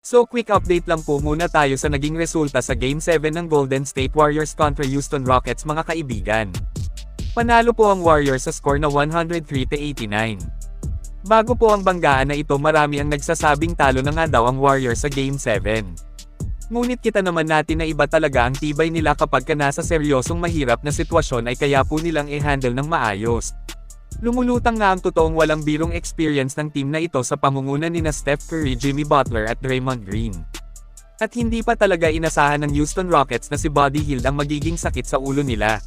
So quick update lang po muna tayo sa naging resulta sa Game 7 ng Golden State Warriors kontra Houston Rockets mga kaibigan. Panalo po ang Warriors sa score na 103-89. Bago po ang banggaan na ito marami ang nagsasabing talo na nga daw ang Warriors sa Game 7. Ngunit kita naman natin na iba talaga ang tibay nila kapag ka nasa seryosong mahirap na sitwasyon ay kaya po nilang i-handle ng maayos. Lumulutang nga ang totoong walang birong experience ng team na ito sa pamumunan ni na Steph Curry, Jimmy Butler at Draymond Green. At hindi pa talaga inasahan ng Houston Rockets na si Buddy Hield ang magiging sakit sa ulo nila.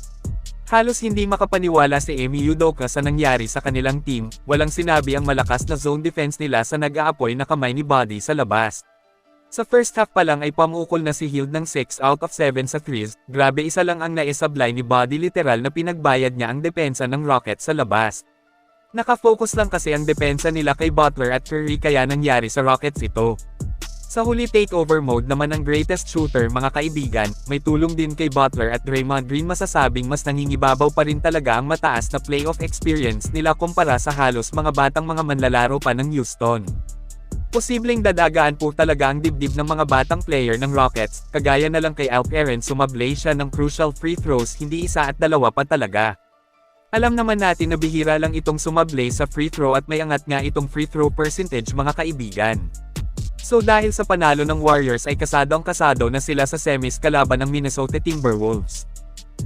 Halos hindi makapaniwala si Emi Udoka sa nangyari sa kanilang team, walang sinabi ang malakas na zone defense nila sa nag-aapoy na kamay ni Buddy sa labas. Sa first half pa lang ay pamukol na si Hield ng 6 out of 7 sa threes, grabe isa lang ang naisablay ni Buddy literal na pinagbayad niya ang depensa ng Rockets sa labas. Nakafocus lang kasi ang depensa nila kay Butler at Curry kaya nangyari sa Rockets ito. Sa huli takeover mode naman ang greatest shooter mga kaibigan, may tulong din kay Butler at Draymond Green masasabing mas nangingibabaw pa rin talaga ang mataas na playoff experience nila kumpara sa halos mga batang mga manlalaro pa ng Houston. Posibleng dadagaan po talaga ang dibdib ng mga batang player ng Rockets, kagaya na lang kay Alperen sumablay siya ng crucial free throws hindi isa at dalawa pa talaga. Alam naman natin na bihira lang itong sumablay sa free throw at may angat nga itong free throw percentage mga kaibigan. So dahil sa panalo ng Warriors ay kasado ang kasado na sila sa semis kalaban ng Minnesota Timberwolves.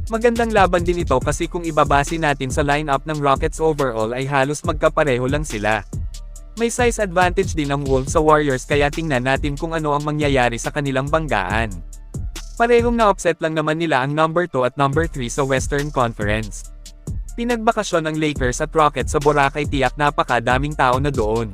Magandang laban din ito kasi kung ibabase natin sa lineup ng Rockets overall ay halos magkapareho lang sila. May size advantage din ang Wolves sa Warriors kaya tingnan natin kung ano ang mangyayari sa kanilang banggaan. Parehong na-upset lang naman nila ang number 2 at number 3 sa Western Conference. Pinagbakasyon ng Lakers at Rockets sa Boracay tiyak napakadaming tao na doon.